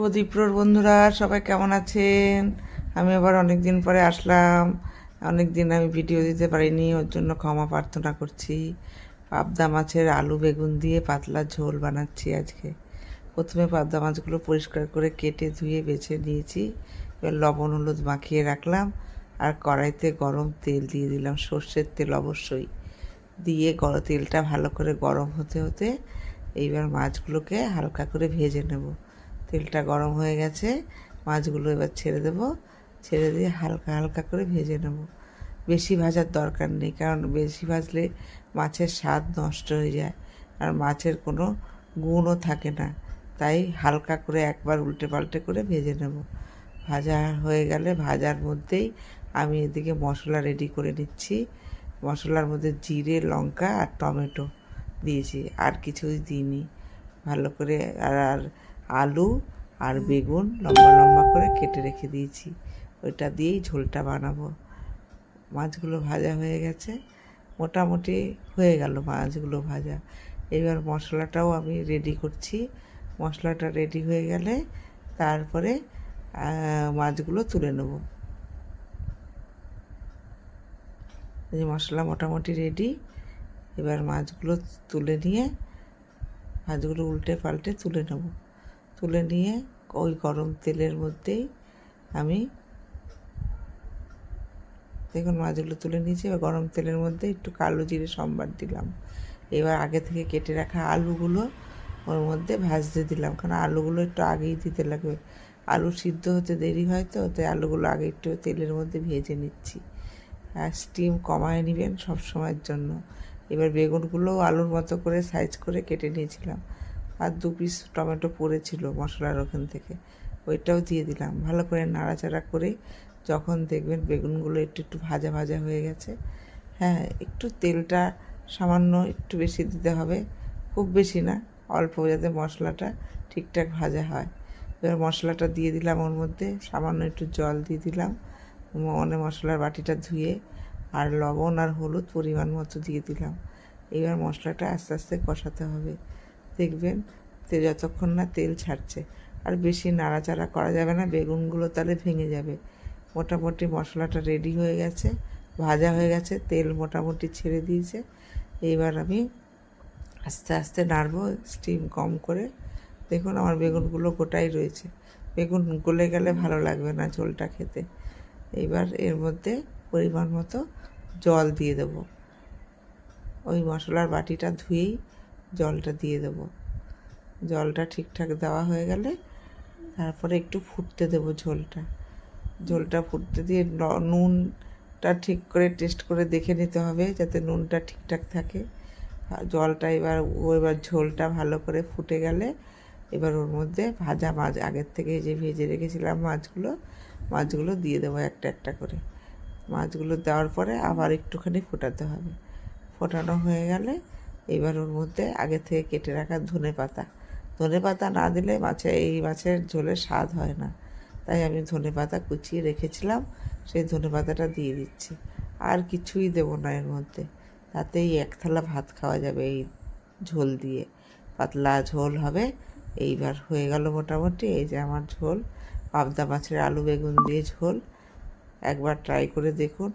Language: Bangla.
প্রদীপ্রর বন্ধুরা, সবাই কেমন আছেন? আমি আবার অনেক দিন পরে আসলাম। অনেক দিন আমি ভিডিও দিতে পারিনি, ওর জন্য ক্ষমা প্রার্থনা করছি। পাবদা মাছের আলু বেগুন দিয়ে পাতলা ঝোল বানাচ্ছি আজকে। প্রথমে পাবদা মাছগুলো পরিষ্কার করে কেটে ধুয়ে বেছে নিয়েছি। এবার লবণ, হলুদ মাখিয়ে রাখলাম। আর কড়াইতে গরম তেল দিয়ে দিলাম, সর্ষের তেল অবশ্যই। দিয়ে গরম তেলটা ভালো করে গরম হতে হতে এইবার মাছগুলোকে হালকা করে ভেজে নেব। তেলটা গরম হয়ে গেছে, মাছগুলো এবার ছেড়ে দেব। ছেড়ে দিয়ে হালকা হালকা করে ভেজে নেব। বেশি ভাজার দরকার নেই, কারণ বেশি ভাজলে মাছের স্বাদ নষ্ট হয়ে যায় আর মাছের কোনো গুণও থাকে না। তাই হালকা করে একবার উল্টে পাল্টে করে ভেজে নেব। ভাজা হয়ে গেলে ভাজার মধ্যেই আমি এদিকে মশলা রেডি করে নিচ্ছি। মশলার মধ্যে জিরে, লঙ্কা আর টমেটো দিয়েছি, আর কিছুই দিইনি। ভালো করে আর আর আলু আর বেগুন লম্বা লম্বা করে কেটে রেখে দিয়েছি। ওইটা দিয়েই ঝোলটা বানাবো। মাছগুলো ভাজা হয়ে গেছে। মোটামুটি হয়ে গেল মাছগুলো ভাজা। এবার মশলাটাও আমি রেডি করছি। মশলাটা রেডি হয়ে গেলে তারপরে মাছগুলো তুলে নেব। এই মশলা মোটামুটি রেডি এবার মাছগুলো তুলে নিয়ে, মাছগুলো উল্টে পাল্টে তুলে নেব। তুলে নিয়ে ওই গরম তেলের মধ্যেই আমি দেখুন মাছগুলো তুলে নিয়েছি, এবার গরম তেলের মধ্যে একটু কালো জিরে সম্বার দিলাম। এবার আগে থেকে কেটে রাখা আলুগুলো ওর মধ্যে ভাজতে দিলাম, কারণ আলুগুলো একটু আগেই দিতে লাগবে। আলু সিদ্ধ হতে দেরি হয় তো, তাই আলুগুলো আগে একটু তেলের মধ্যে ভেজে নিচ্ছি। আর স্টিম কমায় নেবেন সব সময়ের জন্য। এবার বেগুনগুলোও আলুর মতো করে সাইজ করে কেটে নিয়েছিলাম। আর দু পিস টমেটো পড়েছিল মশলার ওখান থেকে। ওইটাও দিয়ে দিলাম। ভালো করে নাড়াচাড়া করে যখন দেখবেন বেগুনগুলো একটু একটু ভাজা ভাজা হয়ে গেছে হ্যাঁ একটু তেলটা সামান্য একটু বেশি দিতে হবে, খুব বেশি না, অল্প যাতে মশলাটা ঠিকঠাক ভাজা হয়। এবার মশলাটা দিয়ে দিলাম ওর মধ্যে, সামান্য একটু জল দিয়ে দিলাম মানে মশলার বাটিটা ধুয়ে আর লবণ আর হলুদ পরিমাণ মতো দিয়ে দিলাম। এবার মশলাটা আস্তে আস্তে কষাতে হবে। দেখবেন যতক্ষণ না তেল ছাড়ছে। আর বেশি নাড়াচাড়া করা যাবে না, বেগুনগুলো তাহলে ভেঙে যাবে। মোটামুটি মশলাটা রেডি হয়ে গেছে, ভাজা হয়ে গেছে, তেল মোটামুটি ছেড়ে দিয়েছে। এইবার আমি আস্তে আস্তে নাড়বো স্টিম কম করে। দেখুন আমার বেগুনগুলো গোটাই রয়েছে। বেগুন গলে গেলে ভালো লাগবে না ঝোলটা খেতে। এইবার এর মধ্যে পরিমাণ মতো জল দিয়ে দেব। ওই মশলার বাটিটা ধুয়েই জলটা দিয়ে দেব। জলটা ঠিকঠাক দেওয়া হয়ে গেলে তারপরে একটু ফুটতে দেব ঝোলটা। ঝোলটা ফুটতে দিয়ে নুনটা ঠিক করে টেস্ট করে দেখে নিতে হবে যাতে নুনটা ঠিকঠাক থাকে। জলটা এবার এবার ঝোলটা ভালো করে ফুটে গেলে এবার ওর মধ্যে ভাজা মাছ, আগের থেকে যে ভেজে রেখেছিলাম মাছগুলো মাছগুলো দিয়ে দেবো একটা একটা করে। মাছগুলো দেওয়ার পরে আবার একটুখানি ফোটাতে হবে। ফোটানো হয়ে গেলে এবার ওর মধ্যে আগে থেকে কেটে রাখা ধনে পাতা। ধনে পাতা না দিলে মাছে, এই মাছের ঝোলের স্বাদ হয় না। তাই আমি ধনে পাতা কুচিয়ে রেখেছিলাম, সেই ধনে পাতাটা দিয়ে দিচ্ছি। আর কিছুই দেবো না এর মধ্যে। তাতেই এক থালা ভাত খাওয়া যাবে এই ঝোল দিয়ে। পাতলা ঝোল হবে। এইবার হয়ে গেল মোটামুটি এই যে আমার ঝোল। পাবদা মাছের আলু বেগুন দিয়ে ঝোল। একবার ট্রাই করে দেখুন।